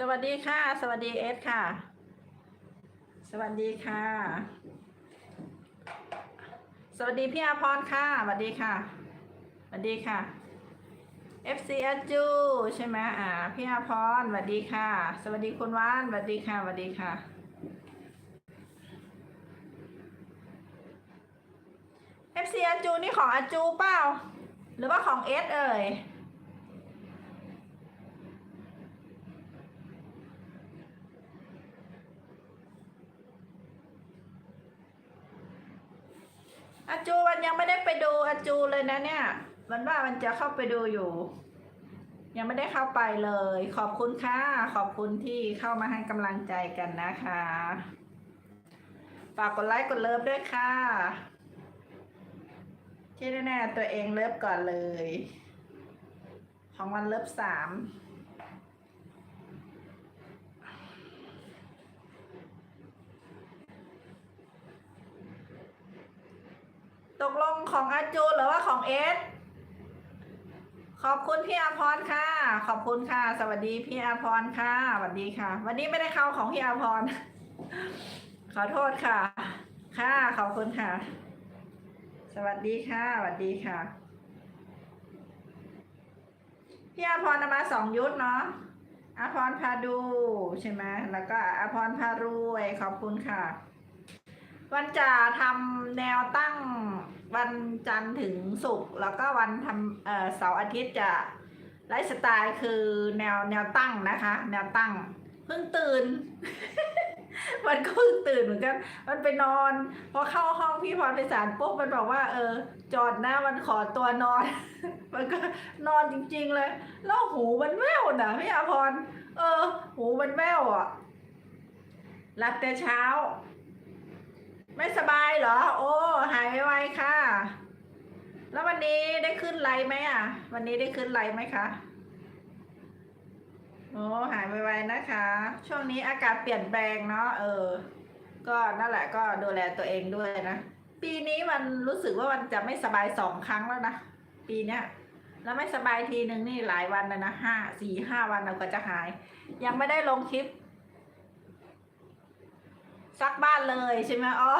สวัสดีค่ะ สวัสดีเอสค่ะ สวัสดีค่ะ สวัสดีพี่อาพรค่ะสวัสดีค่ะสวัสดีค่ะ FC อจูใช่ไหมอ่าพี่อาพรสวัสดีค่ะ สวัสดีคุณวานสวัสดีค่ะสวัสดีค่ะ FC อจูนี่ของอจูเปล่า หรือว่าของเอสเอ่ย อาจูมันยังไม่ได้ไปดูอาจูเลยนะเนี่ย มันว่ามันจะเข้าไปดูอยู่ ยังไม่ได้เข้าไปเลย ขอบคุณค่ะ ขอบคุณที่เข้ามาให้กำลังใจกันนะคะ ฝากกดไลค์กดเลิฟด้วยค่ะที่แน่ๆตัวเองเลิฟก่อนเลย ของวันเลิฟสาม ตกลงของอาจูหรือว่าของเอสขอบคุณพี่อาพรค่ะ ขอบคุณค่ะ สวัสดีพี่อาพรค่ะสวัสดีค่ะ วันนี้ไม่ได้เข้าของพี่อาพร ขอโทษค่ะ ค่ะ ขอบคุณค่ะ สวัสดีค่ะ สวัสดีค่ะ พี่อาพรมาสองยุทธเนาะอาพรพาดูใช่ไหมแล้วก็อาพรพารวย ขอบคุณค่ะ วันจะทำแนวตั้งวันจันทร์ถึงศุกร์แล้วก็วันทำเอ่อเสาร์อาทิตย์จะไลฟ์สไตล์คือแนวแนวตั้งนะคะ แนวตั้งเพิ่งตื่น มันก็เพิ่งตื่นเหมือนกัน มันไปนอน พอเข้าห้องพี่พรไปสารปุ๊บมันบอกว่า เออ จอดนะมันขอตัวนอน มันก็นอนจริง ๆ เลย แล้วหูมันแว่วนะพี่อาพร เออ หูมันแว่วอะหลับแต่เช้า ไม่สบายเหรอ โอ้หายไวๆค่ะ แล้ววันนี้ได้ขึ้นไลฟ์ไหมอะ วันนี้ได้ขึ้นไลฟ์ไหมคะโอ้หายไวๆนะคะ ช่วงนี้อากาศเปลี่ยนแปลงเนาะเออ ก็นั่นแหละก็ดูแลตัวเองด้วยนะ ปีนี้มันรู้สึกว่ามันจะไม่สบายสองครั้งแล้วนะ ปีเนี้ยแล้วไม่สบายทีหนึ่งนี่หลายวันแล้วนะห้าสี่ห้าวันเราก็จะหาย ยังไม่ได้ลงคลิป ซักบ้านเลยใช่ไหมอ๋อ